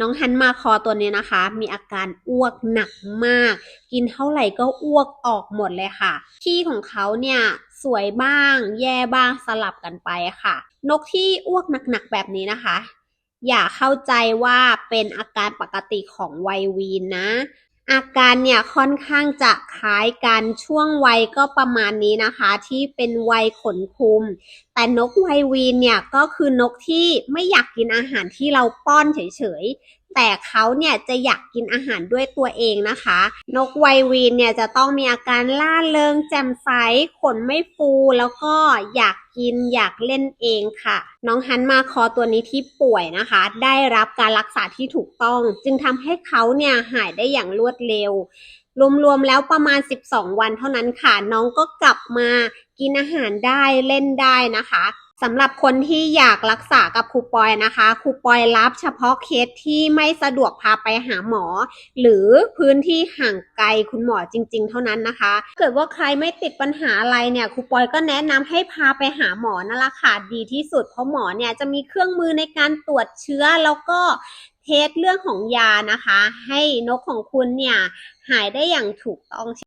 น้องฮันมาคอตัวนี้นะคะ มีอาการอ้วกหนักมาก กินเท่าไหร่ก็อ้วกออกหมดเลยค่ะขี้ของเขาเนี่ยสวยบ้าง แย่บ้างสลับกันไปค่ะ นกที่อ้วกหนักๆแบบนี้นะคะ อย่าเข้าใจว่าเป็นอาการปกติของไววีนนะ อาการเนี่ยค่อนข้างจะคล้ายกันช่วงวัยก็ประมาณนี้นะคะ ที่เป็นวัยขนคุม แต่นกไววีนเนี่ยก็คือนกที่ไม่อยากกินอาหารที่เราป้อนเฉยแต่เขาเนี่ยจะอยากกินอาหารด้วยตัวเองนะคะ นกไววีนเนี่ยจะต้องมีอาการล่าเริงแจ่มใสขนไม่ฟูแล้วก็อยากกินอยากเล่นเองค่ะ น้องฮันมาคอตัวนี้ที่ป่วยนะคะ ได้รับการรักษาที่ถูกต้อง จึงทำให้เขาเนี่ยหายได้อย่างรวดเร็ว รวมๆแล้วประมาณ 12 วันเท่านั้นค่ะ น้องก็กลับมากินอาหารได้เล่นได้นะคะ สำหรับคนที่อยากรักษากับครูปอยนะคะครูปอยรับเฉพาะเคสที่ไม่สะดวกพาไปหาหมอ หรือพื้นที่ห่างไกลคุณหมอจริง ๆ เท่านั้นนะคะ เกิดว่าใครไม่ติดปัญหาอะไรเนี่ยครูปอยก็แนะนำให้พาไปหาหมอนั่นแหละค่ะดีที่สุด เพราะหมอเนี่ยจะมีเครื่องมือในการตรวจเชื้อแล้วก็เทสเรื่องของยานะคะ ให้นกของคุณเนี่ยหายได้อย่างถูกต้อง